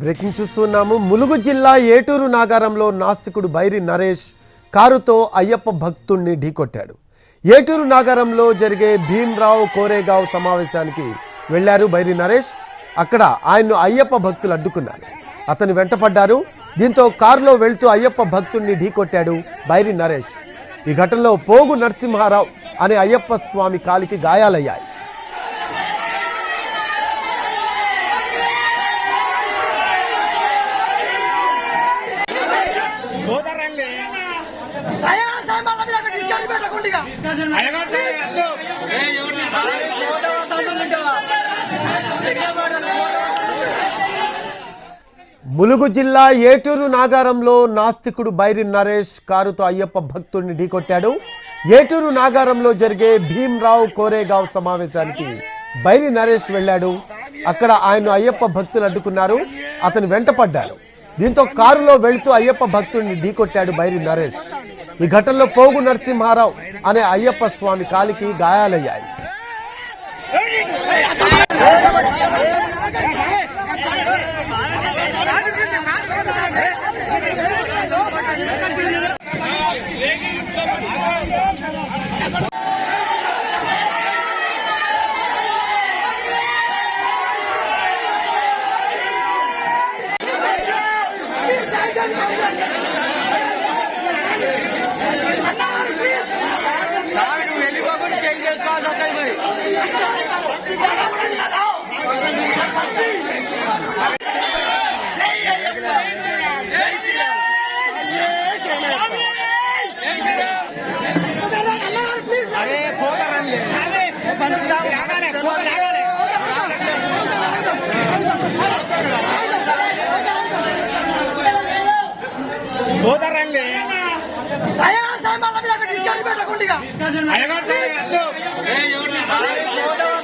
Breaking చూస్తున్నాము. ములుగు జిల్లా ఏటూరు నాగారంలో నాస్తికుడు బైరి నరేష్ కారుతో అయ్యప్ప భక్తుణ్ణి ఢీకొట్టాడు. ఏటూరు నాగారంలో జరిగే భీమ్రావు కోరేగావ్ సమావేశానికి వెళ్ళారు బైరి నరేష్. అక్కడ ఆయన్ను అయ్యప్ప భక్తులు అడ్డుకున్నారు. అతను వెంటపడ్డారు. దీంతో కారులో వెళ్తూ అయ్యప్ప భక్తుణ్ణి ఢీకొట్టాడు బైరి నరేష్. ఈ ఘటనలో పోగు నరసింహారావు అనే అయ్యప్ప స్వామి కాలికి గాయాలయ్యాయి పోతారండి అయ్యా సార్ మళ్ళీ మీరు అక్కడ తీసుకెళ్ళి పెట్టకుండా ములుగు జిల్లా ఏటూరు నాగారంలో నాస్తికుడు బైరి నరేష్ కారుతో అయ్యప్ప భక్తుడిని ఢీకొట్టాడు. ఏటూరు నాగారంలో జరిగే భీమ్రావు కోరేగావ్ సమావేశానికి బైరి నరేష్ వెళ్ళాడు. అక్కడ ఆయన అయ్యప్ప భక్తులు అడ్డుకున్నారు. అతను వెంటపడ్డారు దీంతో కారులో వెళ్తూ అయ్యప్ప భక్తుడిని ఢీకొట్టాడు బైరి నరేష్. ఈ ఘటనలో పోగు నరసింహారావు అనే అయ్యప్ప స్వామి కాలికి గాయాలయ్యాయి సార్ పోతారండి అయ్యా మళ్ళీ మీరు అక్కడ తీసుకెళ్ళి పెట్టకుండా